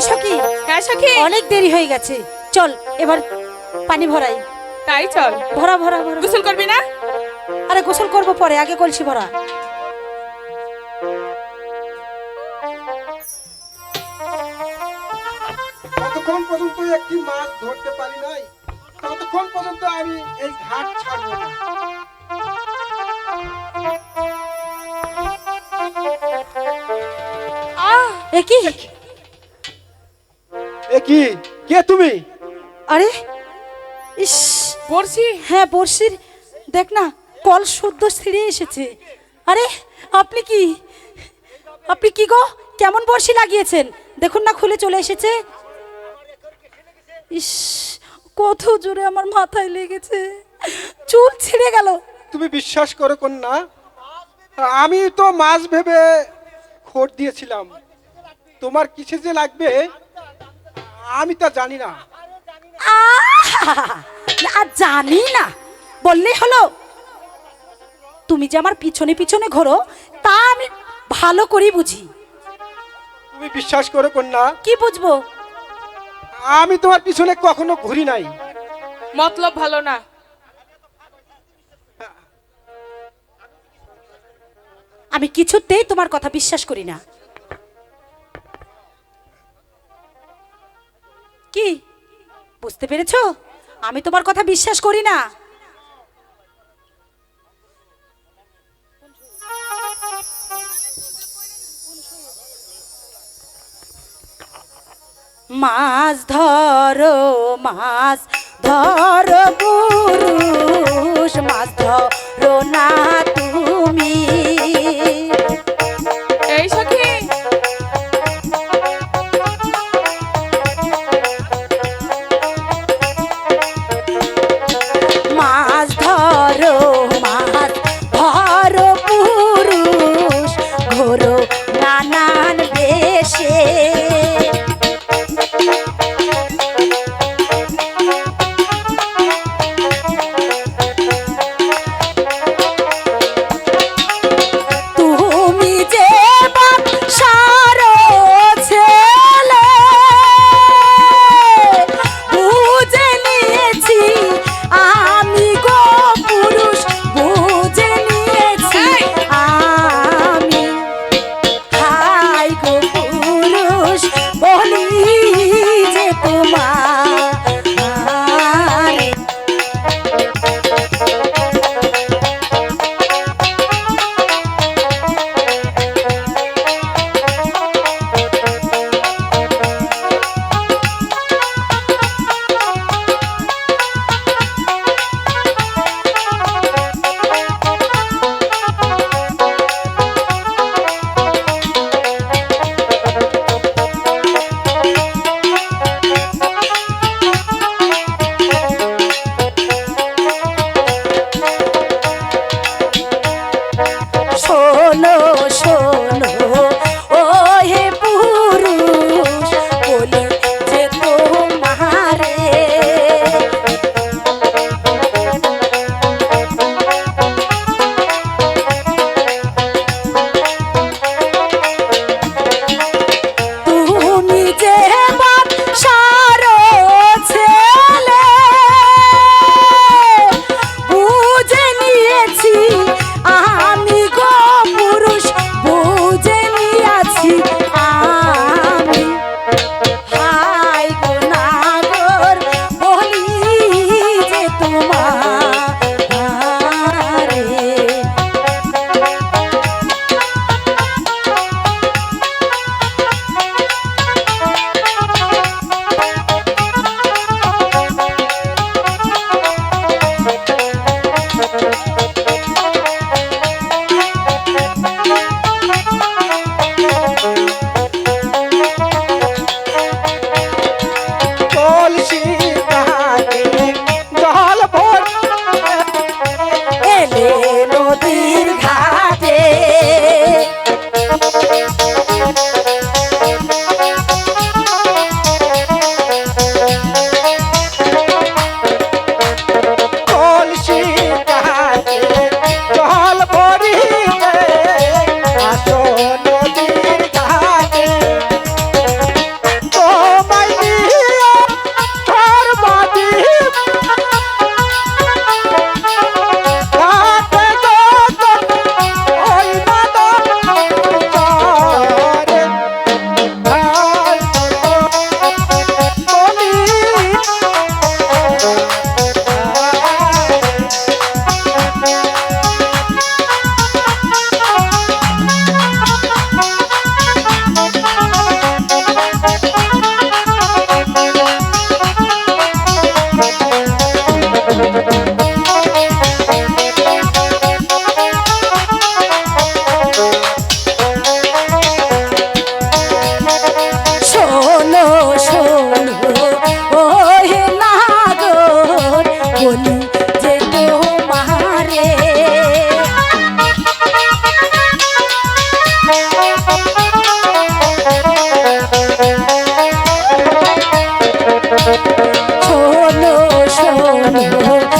এই সখী। হ্যাঁ সখী। অনেক দেরি হয়ে গেছে। চল এবার পানি ভরাই। তাই চল। ভরা ভরা ভরা। গোসল করবি না? আরে গোসল করব পরে আগে কলসি ভরা। ততক্ষণ পর্যন্ত একটি মাছ ধরতে পারি নাই। ততক্ষণ পর্যন্ত আমি এই ঘাট ছাড়বো না। আহ! এ কি? এ কি? কে তুমি? আরে ইস। বলছি হ্যাঁ বর্ষির দেখ না কল শুদ্ধ ছিঁড়ে এসেছে। আরে আপনি কি? আপনি কি গো? কেমন বর্ষি লাগিয়েছেন? দেখুন না খুলে চলে এসেছে। ইস কত জোরে আমার মাথায় লেগেছে। চুল ছিঁড়ে গেল। তুমি বিশ্বাস করো কন্যা আমি তো মাছ ভেবে খোট দিয়েছিলাম। তোমার কিসে যে লাগবে? আমি তা জানি না। আর জানি না। বললেই হলো তুমি যে আমার পিছনে পিছনে ঘোরো তা আমি ভালো করেই বুঝি। তুমি বিশ্বাস করো কন্যা। কি বুঝব? আমি তোমার পিছনে কখনো ঘুরি নাই। মতলব ভালো না। আমি কিছুতেই তোমার কথা বিশ্বাস করি না। কি? বুঝতে পেরেছ? আমি তোমার কথা বিশ্বাস করি না। মাছ ধরো মাছ ধরো। Oh.